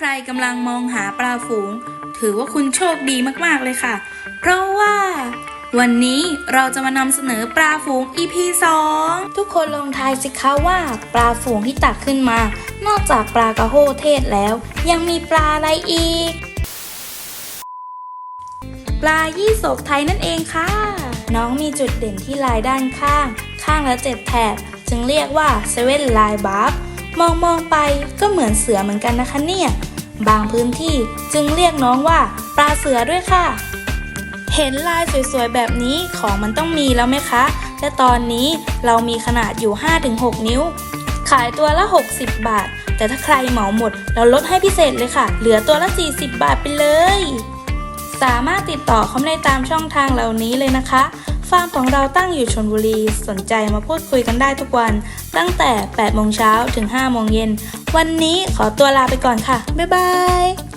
ใครกำลังมองหาปลาฝูง ถือว่าคุณโชคดีมากๆเลยค่ะ เพราะว่า วันนี้เราจะมานำเสนอปลาฝูง EP 2 ทุกคนลองทายสิคะว่าปลาฝูงที่ตักขึ้นมา นอกจากปลากระโฮเทศแล้ว ยังมีปลาอะไรอีก ปลายี่สกไทยนั่นเองค่ะ น้องมีจุดเด่นที่ลายด้านข้าง ข้างละเจ็ดแถบ จึงเรียกว่าเซเว่นลายบัฟ มองมองๆไปก็เหมือนเสือเหมือนกันนะคะเนี่ย บางพื้นที่จึงเรียกน้องว่าปลาเสือด้วยค่ะ เห็นลายสวยๆแบบนี้ของมันต้องมีแล้วไหมคะ และตอนนี้เรามีขนาดอยู่ 5-6 นิ้ว ขายตัวละ 60 บาท แต่ถ้าใครเหมาหมด เราลดให้พิเศษเลยค่ะ เหลือตัวละ 40 บาทไปเลย สามารถติดต่อเขาได้ตามช่องทางเหล่านี้เลยนะคะ ฟาร์มของเราตั้งอยู่ชนบุรี สนใจมาพูดคุยกันได้ทุกวัน ตั้งแต่ 8 โมงเช้าถึง 5 โมงเย็น วันนี้ขอตัวลาไปก่อนค่ะ บ๊ายบาย